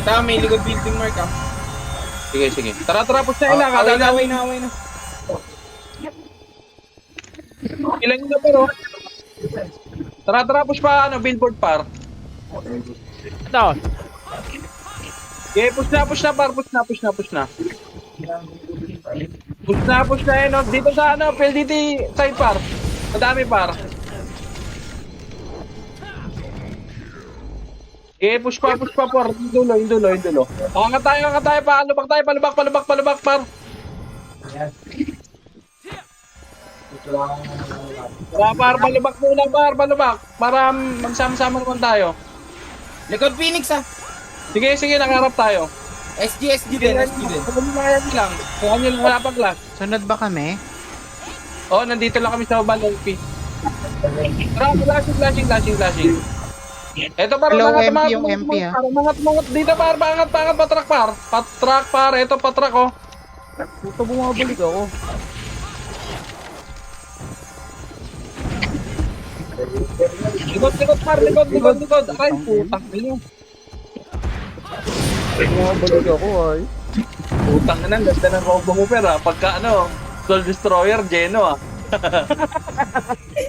At ah, may likod building mark ah. Sige, sige. Tara, tara, push na Ah, ina. away na, away na, away na. Ilan na pero. Tara, tara, push pa, ano, billboard par. Ito. Okay, push na, push na, par, push na, push na, push na. Push na, push na, eh, no? Dito sa, ano, PLDT side par. Madami par. Okay, push pa, push pa, par. Yung dulo, yung dulo, yung dulo. Angat tayo, angat tayo, palubak tayo, palubak, palubak, palubak, par. Tara, par, palubak muna, par, palubak. Para magsama-sama naman tayo. Likod Phoenix ah. Sige, sige, nakarap tayo. SG, SG din, SG din. Kung kaya lang. Kung ano lang, wala pang class. Sunod ba kami? Oo, oh, nandito lang kami sa baba ng P. Tara, flashing, flashing, flashing, flashing. Ito para Hello, mga MP, yung MP, ha? Para mga tumangat dito par, pangat, pangat, patrak par. Patrak par, ito patrak oh. Puto bumabalik ako. Likod, likod par, likod, likod, likod. Ay, putang niyo. Bumabalik ako ay. Putang na, ganda ng combo mo pero ah. Pagka ano, Soul Destroyer, Geno ah.